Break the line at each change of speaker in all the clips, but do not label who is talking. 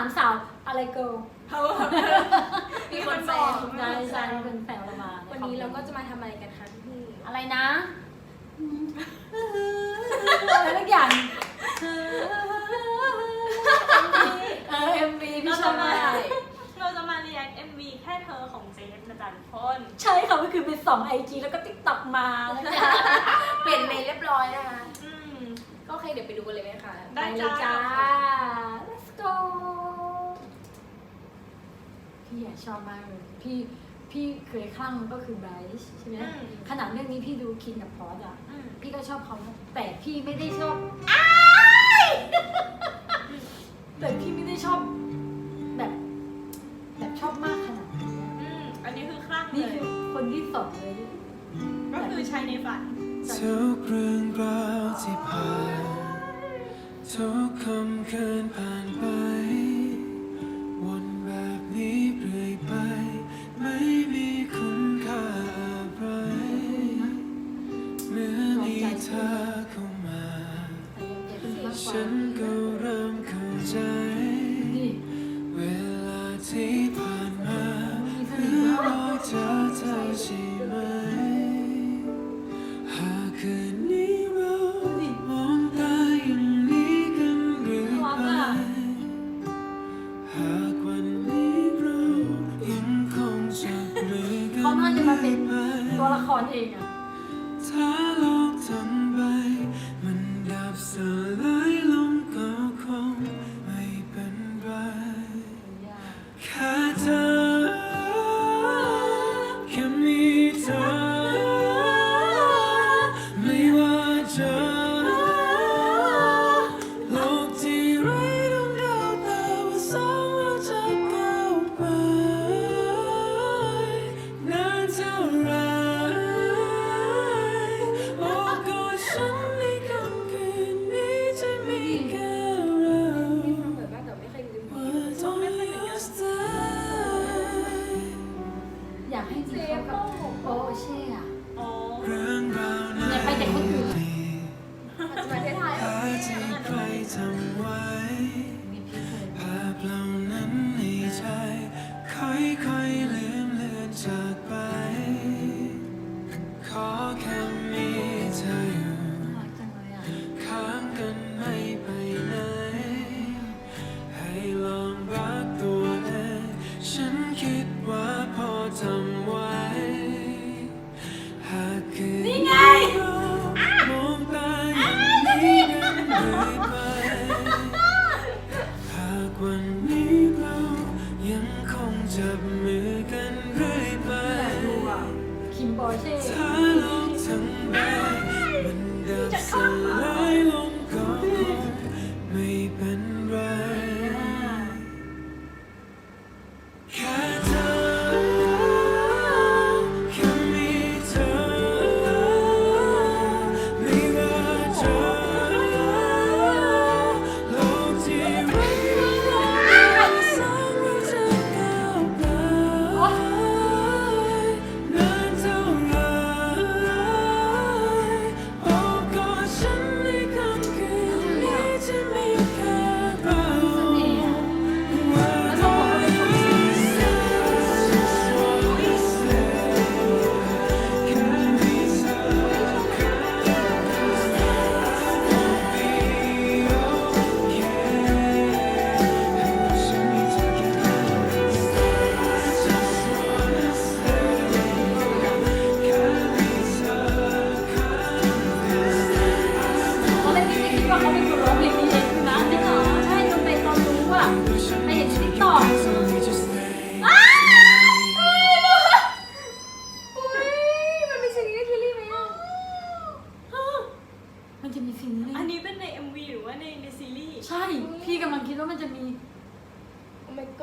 ามสาวอะไรเกิล
power มีคนบอก
ใช่ใช่เป็นแฟนเรามา
วันนี้เราก็จะมาทำอะไรกันคะพี่
อะไรนะอะไรทุกอย่างเออเอ็มวีพี่ชอบมาก
เราจะมาเรียน MV แค่เธอของเจฟนะจ๊ะทุกคน
ใช่ค่ะก็คือไปส่องไอจีแล้วก็ติ๊กต็อกมาแล้วก็
เปลี่ยนเมย์เรียบร้อยนะคะ
อืม
ก็โอเคเดี๋ยวไปดูกันเลยไหมคะ
ได้
ไปเลยจ้า let's go พี่อะชอบมากเลยพี่พี่เคยคลั่งก็คือไบรท์ใช่ไหม
อืม
ขนาดเรื่องนี้พี่ดูคินกับพอสอะ
อืม
พี่ก็ชอบเขานะแต่พี่ไม่ได้ชอบแต่ ตัว
ละ
ครเองอะ
ถ้าโลกทำไป มันดับสลายลงก็คงไม่เป็นไร แค่เธอแค่มีเธอ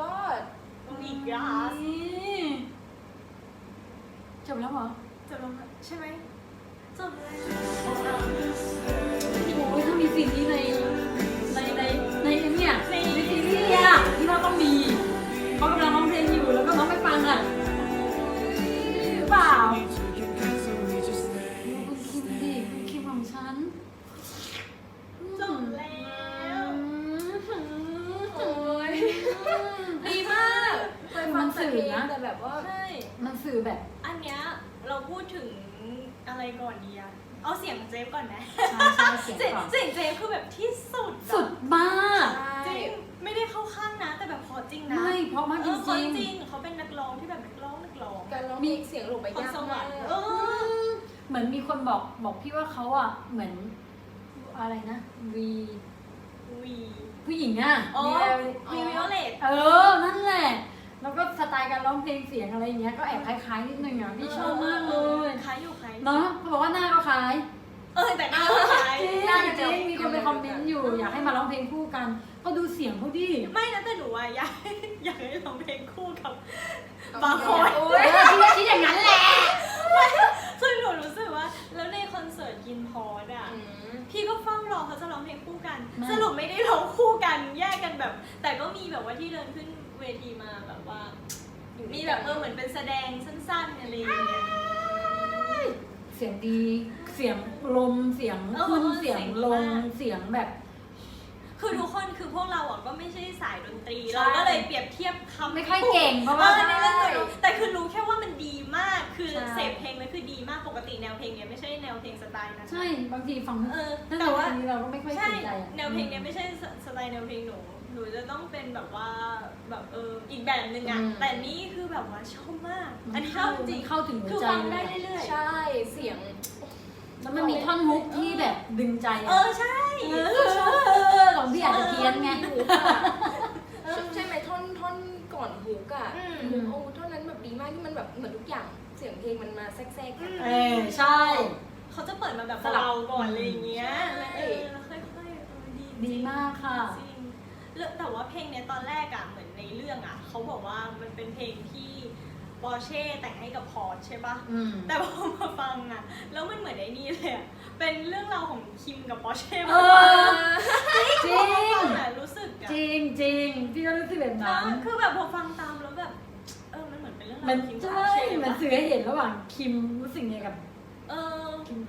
god
ต้องอีกยาส
นี่จบแล้วเหรอ
จะลงใช่ไหมจบแล้ว
โอ้ยถ้ามีสิ่งนี้ในในในในเนี่ยในในซีรีส์อะที่ว่าต้องมีเขากำลังร้องเพลงอยู่แล้วก็ร้องไปฟังอะหรือเปล่า อนะ
แต่แบบว่า
ใช่
มันสื่อแบบ
อันเนี้ยเราพูดถึงอะไรก่อนดีอะเอาเสียงเจฟก่อนไหม
ใช่ใช่เสียง
เสียง
ก่อน
เสียงเจฟคือแบบที่สุดอะ
สุดมาก
จริงไม่ได้เข้าข้างนะ แต่แบบพอจริงนะ
ไม่ เพราะมาก
เอ
จ
อพอ
ริง
จริงเขาเป็นนักร้องที่แบบนักร้องนักร้อง
การร้อง
มี
มีเสียงหลงไป
พร
ยาก
สว
มารก
รค์เออ
ๆเหมือนมีคนบอกบอกพี่ว่าเขาอะ เหมือน อะไรนะวี
วี
ผู้หญิงอะ
อ๋อ
วี
วีวิโอเลต
เออ นั่นแหละ แล้วก็สไตล์การร้องเพลงเสียงอะไรอย่างเงี้ยก็แอบคล้ายๆนิดนึงอะพี่ชอบมากเลย
คล้ายอยู่คล้าย
เนาะเขาบอกว่าหน้าก็คล้าย
เออแต่หน้าก็คล้าย
จริง
หน้า
จ
จะ
ริงมีคนไปคอมเมนต์อยู่ อยากให้มาร้องเพลงคู่กันก็ดูเสียงเขาดิ
ไม่นะแต่หนูอะอยากอยากให้ร้องเพลงคู่กับบาร์โคด
โอ้
เอยอพี่ก็คิดอย่างนั้นแหละ
คือหนูรู้สึกว่า แล้วในคอนเสิร์ตกินพอดอะ
อืม
พี่ก็เฝ้ารอเขาจะร้องเพลงคู่กัน
ไม่
สรุปไม่ได้ร้องคู่กันแยกกันแบบ แต่ก็มีแบบว่าที่เดินขึ้น เวทีมาแบบว่า มีแบบเออเหมือนเป็นแสดงสั้นๆอะไรอย่างเงี้ย
เสียงดี เสียงลม เสียง
เออ
ขึ้น
เออ
เสียง
เสียงดี
ลง
มาก
เสียงแบบ
คือทุกคนคือพวกเราอะก็ไม่ใช่สายดนตรี
ใช่
เราก็เลยเปรียบเทียบคำ
ไม่ค่อยเก่งเพราะว่า
ออในเรื่องตัวแต่คือรู้แค่ว่ามันดีมาก คือ
ใช่
เสพเพลงแล้วคือดีมากปกติแนวเพลงเนี้ยไม่ใช่แนวเพลงสไตล์นั้น
ใช่ บางทีฟัง
เออ
ถ้า
แต่
เรา
ว่า
อันนี้เราก็ไม่ค่อยส
ใช่
นใจอะ
แนวเพลงเนี้ยไม่ใช่สสไตล์แนวเพลงหนูห นูจะต้องเป็นแบบว่าแบบเอออีกแบบหนึ่งอะแต่นี่คือแบบว่าชอบมาก อันนี้ชอบจริง
เข้าถึงหัว
คือ
ใจ
ฟัง
เล
ได้
ยอะ
เรื่อย
ใช่เสียง
แล้วมันมีท่อนฮุกที่แบบดึงใจ
ๆ
อะ
เออใช่
เออของพี่อาจจะเพี้ยนไง
ฮุกอะใช่ไหมท่อนท่อนก่อนฮุกอะ
อืม
ฮุกโอ้ท่อนนั้นแบบดีมากที่มันแบบเหมือนทุกอย่างเสียงเพลงมันมาแทรกๆกัน
เออใช่
เขาจะเปิดมาแบบ
สลับ
เราก่อนอะไรอย่างเงี้ย
ใช่
เออแล้วค่อยๆเออดี
ดีมากค่ะ
จริง แล้วแต่ว่าเพลงเนี้ยตอนแรกอะเหมือนในเรื่องอะเขาบอกว่ามันเป็นเพลงที่ปอร์เช่แต่งให้กับพอร์ชใช่ปะ
อืม
แต่พอมาฟังอะแล้วมันเหมือนไอ้นี่เลยอะเป็นเรื่องราวของคิมกับปอร์เช่
เอ
มาก
อจริ
พอมางฟังอะรู้สึกอะ
จริงจริงพี่ก็รู้สึกแบบ
นะ
นั้น
คือแบบพอฟังตามแล้วแบบเออมันเหมือนเป็นเรื่องราว
มัน
ของคิมกับ
ใช่
ปอร์เช่
มัน
ปะ
สื่อให้เห็นระหว่างคิมรู้สึกไงกับ
เออ
คิม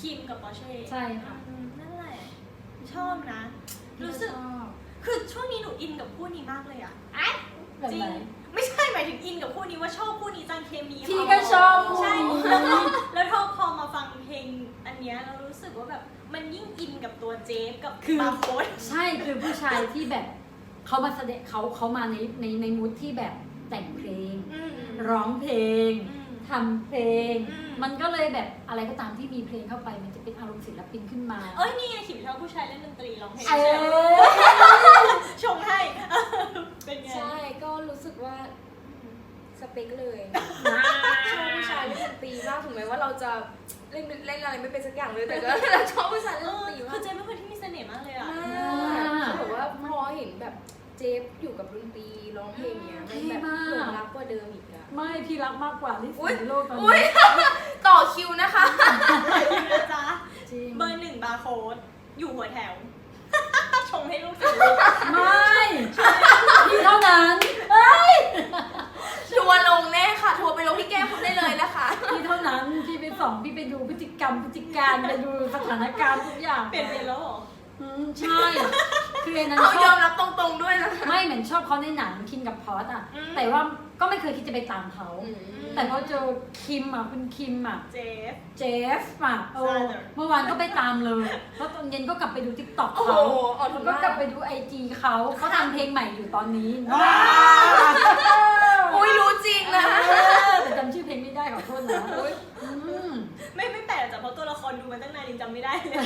คิมกับปอร์เช่
ใช่ค่ะ
อืมนั่นแหละ ชอบนะ รู้สึก
ชอบ
คือช่วงนี้หนูอินกับคู่นี้มากเลยอะ
แบบ
จริ
ไห
ง
น
ไม่ใช่หมายถึงอินกับคู่นี้ว่าชอบคู่นี้จังเคมี
พี่
เขา
ก็ชอบ
ใช่
คู่
แล้วพอ
นี้
แล้วพอพอมาฟังเพลงอันเนี้ยเรารู้สึกว่าแบบมันยิ่งอินกับตัวเจฟกับ
คือ
บาร์โค้ด
ใช่คือผู้ชายที่แบบเขามาแสดงเขาเขามาในในในมูดที่แบบแต่งเพลง
อืม
ร้องเพลง
อืม
ทำเพลง
อืม
มันก็เลยแบบอะไรก็ตามที่มีเพลงเข้าไป มันจะเป็นอารมณ์ศิลปินขึ้นมา
เอ้ยนี่ไงขิมชอบผู้ชายเล่นดนตรีร้องเพลง
เอ
ใช่ไหม
อ
ชงให้ เป็นไง
ใช่ก็รู้สึกว่าส เปคเลยชอบผู้ชายเล่นดนตรีมากถึงแม้ว่าเราจะเล่นเล่นอะไรไม่เป็นสักอย่างเลยแต่ก็ชอบผู้ชาย
เอ
เล่นด
อน
ตรี
คื
มา
อกเจฟเป็นคนที่มีเสน่ห์มากเลยอะ
มากคือแบบว่าพอเห็นแบบเจฟอยู่กับดนตรีร้องเพลงเนี้ยมันแบบหลงรักกว่าเดิมอีกอะ
ไม่พี่รักมากกว่าที่สุ
อุ๊
ด
ย
ในโลกตอน
อุ๊ย
นี้
ต่อคิวนะคะ
นะจ๊ะ
จริง
เบอร์หนึ่งบาร์โค้ดอยู่หัวแถว ชงให้ลูกศิษย์
ไม่พี่เท่านั้น
ดู
พฤติกรรมพฤติการไปดูสถานการณ์ทุกอย่าง
เปลี่ยนไปแล้วเหรอ
อืมใช่คือไอ้นั้น
เอา
ช
ย
อ
อบมรับตรงๆด้วยนะคะ
ไม่เหมือนชอบเขาในหนังคิมกับพอสอะ
อืม
แต่ว่าก็ไม่เคยคิดจะไปตามเขา
อืม
แต่พอเจอคิมอะคุณคิมอะ
เจฟ
เจฟอะเออ
ใช่
เมื่อวานก็ไปตามเลยแล้วตอนเย็นก็กลับไปดูทิกตอก
โอ้โห
เขา
ออก
แล้ว
มา
ก็กลับไปดูไอจีเขาเขาทำเพลงใหม่อยู่ตอนนี้
อุ้ยรู้จริงนะ
เออแต่จำชื่อเพลงไม่ได้ขอโทษนะ
ครดูมาตั้งนานยังจำไม่ได้เลย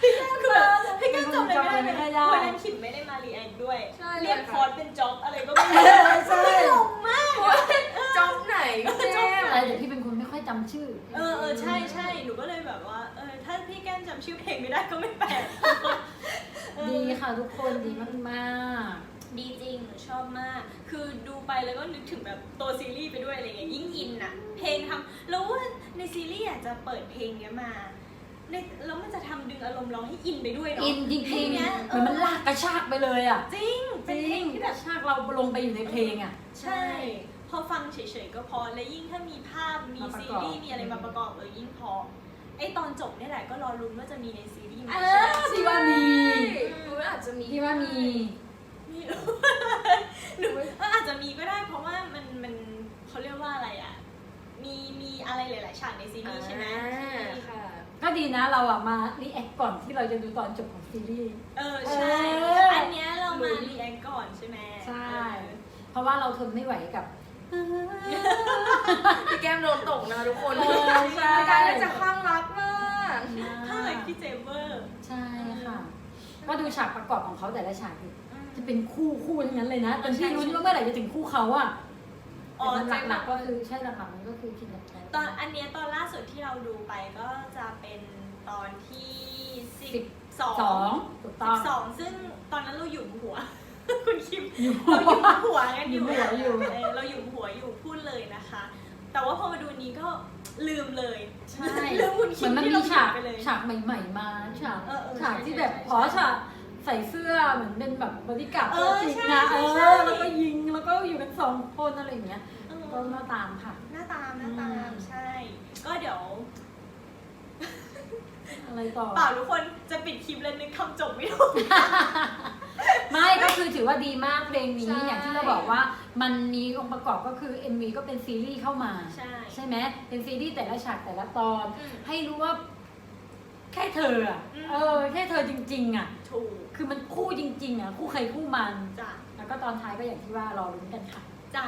พี่แก้มคือแบบพี่แก้มจำอะไรไม่ได้เลยวันนั้นขิมไม่ได้มารีแอคด้วย
ใช่
เรียก
เลยค่ะ
คอร์สเป็นจ็อบอะไรก็ไม่
เอ
รู้
อใช่
งงมาก
จ๊อบไหนพี่แก้ม
อะไรแต่พี่เป็นคนไม่ค่อยจำชื่อ
เออเออใช่ใช่หนูก็เลยแบบว่าเออถ้าพี่แก้มจำชื่อเพลงไม่ได้ก็ไม่แปลกเออ
ดีค่ะทุกคนดีมาก
ดีจริงหนูชอบมาก คือดูไปแล้วก็นึกถึงแบบตัวซีรีส์ไปด้วยอะไรเงี้ยยิ่งอินอะเพลงทำแล้วว่าในซีรีส์อยากจะเปิดเพลงเนี้ยมาในแล้วมันจะทำดึงอารมณ์เราให้อินไปด้วย
ๆ
เนาะ
อินจริ
เพล
ง
ง
ๆ
เนี้ย
เหมือนมันลากกระชากไปเลยอะ
จริง
จ
เป็นเพล
ริ
ง
ง
ที่
ก
แบ
ระ
บ
ชากเราลงไปอยู่ในเพลงอะ
ใช่ พอฟังเฉยๆก็พอ และยิ่งถ้ามีภาพ มี
มาประ
ซี
กอบ
รีส์ มีอะไรมาประกอบเออยิ่งพอ ไอตอนจบเนี่ยแหละก็รอลุ้นว่าจะมีในซีรีส์ไหม
เออพี่ว่ามี
หรืออาจจะมี
พี่ว่ามี
มีไม่รู้หนูเอออาจจะมีก็ได้เพราะว่ามันมันเขาเรียกว่าอะไรอะ มีมีอะไรหลาย ๆ ฉากในซีรีส์ใช่ไหม
อ่าค่ะ
ก็ดีนะเราอะมารีแอคก่อนที่เราจะดูตอนจบของซีรีส์
เออใช่
เอออั
อันเนี้ยเรามารีแอคก่อนใช่ไหม
ใช่
เออ
เพราะว่าเราทนไม่ไหวกับ
พี่แก้มโดนตกนะทุกคน
เออใช่
พี่แก้มน่าจะข้างรักมาก
ถ้าอะไรพี่เจเวอร์
ใช่ค่ะ ก็ดูฉากประกอบของเขาแต่ละฉากดิ จะเป็นคู่คู่ทั้งนั้นเลยนะตอนที่รุ้นว่าเมื่อไหร่จะถึงคู่เขาอะ
อ๋อ
แต่มันหลักๆ
เจ
ก็
เวอร์
คือใช่หลักๆมันก็คือคิดแบบ
ตอนอันเนี้ยตอนล่าสุดที่เราดูไปก็จะเป็นตอนที่สิบสอง
สองถูกต้อง
สองซึ่งตอนนั้นเราอยู่หัว คุณคิม
อยู่
เราอยู่หัวกันอยู่
อยู่หัวอยู่
เออเราอยู่หัวอยู่พูดเลยนะคะ แต่ว่าพอมาดูนี้ก็ลืมเลย
ใช่
ลืมคุณ
เห
คิ
มือ
ม
นมัน
ที่
มี
เรา
ฉาก
ไปเลย
ฉากใหม่ ๆ มาฉาก
เออเออ
ฉาก
ใช่
ที่
ใช่
แบบ
ใช่
พอฉาก ใส่เสื้อเหมือนเป็นแบบบริการด
เอ
ตัว
อ
จริง
ใช่
นะเอ
ใช่
อแล้วก็ยิงแล้วก็อยู่กันสองคนอะไรอย่างเงี้ย
เออ
ก็มาตามค่ะ
หน้าตามหน้าตา
อื
ม
ม
ใช่ ก็เดี๋ยว
อะไรต่อ
เปล่าทุกคนจะปิดคลิปแล้วนึกคำจบไม่ถูก
ไม่ก็คือถือว่าดีมากเพลงนี้
ใช่
อย่างที่เราบอกว่ามันมีองค์ประกอบก็คือ MV ก็เป็นซีรีส์เข้ามา
ใช่
ใช่ไหมเป็นซีรีส์แต่ละฉากแต่ละตอน
อืม
ให้รู้ว่าแค่ เธออะ
อืม
เออแค่เธอจริง ๆ อะ
ถูก
คือมันคู่จริง ๆ อะ คู่ใครคู่มัน
จ้ะ
แล้วก็ตอนท้ายก็อย่างที่ว่ารอลุ้นกันค่ะ
จ้า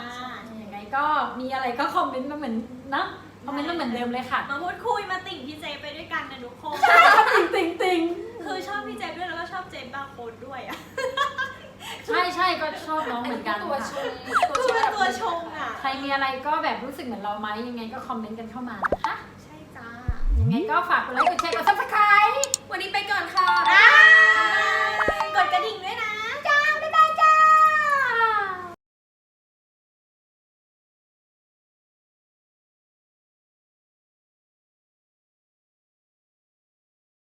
ยังไงก็มีอะไรก็คอมเมนต์มาเหมือนนะคอมเมนต์มาเหมือนเดิมเลยค่ะ
มาพูดคุยมาติ่งพี่เจไปด้วยกันนะทุกคน
ติงติงติง
คือชอบพี่เจด้วยแล้วก็ชอบเจนบาร์โค้ดด้วยอะ
ใช่ใช่ก็ชอบน้องเหมือนกัน
ตัวช
ค่ะ
งตัวช
คื
ง
อตัวชงอะ
ใครมีอะไรก็แบบรู้สึกเหมือนเราไหมยังไงก็คอมเมนต์กันเข้ามานะคะ
ใช่จ้า
ยังไงก็ฝากกดไลค์กดแชร์กดซับสไครต์
วันนี้ไปก่อนค่ะ